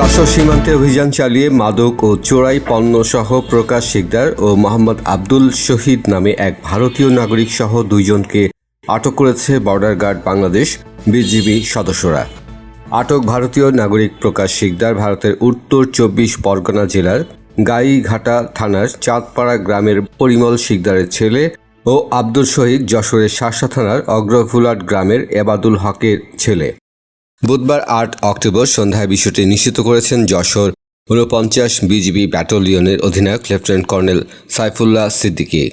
যশোর সীমান্তে অভিযান চালিয়ে মাদক ও চোরাই পণ্য সহ প্রকাশ শিকদার ও মোহাম্মদ আব্দুল শহীদ নামে এক ভারতীয় নাগরিক সহ দুইজনকে আটক করেছে বর্ডার গার্ড বাংলাদেশ বিজিবি সদস্যরা। আটক ভারতীয় নাগরিক প্রকাশ শিকদার ভারতের উত্তর চব্বিশ পরগনা জেলার গাইঘাটা থানার চাঁদপাড়া গ্রামের পরিমল শিকদারের ছেলে ও আব্দুল শহীদ যশোরের শাসা থানার অগ্রফুলাট গ্রামের এবাদুল হকের ছেলে। বুধবার আট অক্টোবর সন্ধ্যায় বিষয়টি নিশ্চিত করেছেন যশোর ঊনপঞ্চাশ বিজিবি ব্যাটালিয়নের অধিনায়ক lieutenant colonel Saifullah Siddiqui.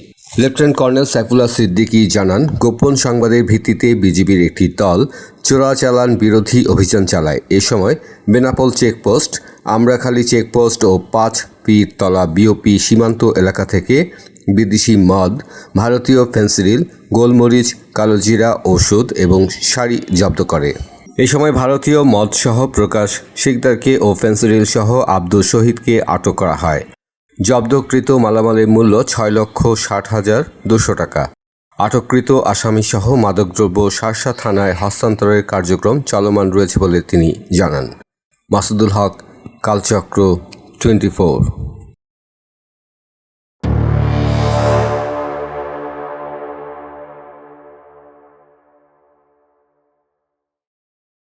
Lieutenant colonel Saifullah Siddiqui জানান, গোপন সংবাদের ভিত্তিতে বিজিবির একটি দল চোরাচালান বিরোধী অভিযান চালায়। এ সময় বেনাপোল চেকপোস্ট, আমরাখালী চেকপোস্ট ও পাঁচ পীরতলা বিওপি সীমান্ত এলাকা থেকে বিদেশি মদ, ভারতীয় ফেন্সিডিল গোলমরিচ, কালোজিরা ওষুধ এবং শাড়ি জব্দ করে। এই সময় ভারতীয় মদসহ প্রকাশ শিকদারকে ও ফেন্সিডিল সহ আব্দুল শহীদকে আটক করা হয়। জব্দকৃত মালামালের মূল্য ছয় লক্ষ ষাট হাজার দুশো টাকা। আটককৃত আসামিসহ মাদকদ্রব্য শার্শা থানায় হস্তান্তরের কার্যক্রম চলমান রয়েছে বলে তিনি জানান। Masudul Haque, Kalchakra twenty four.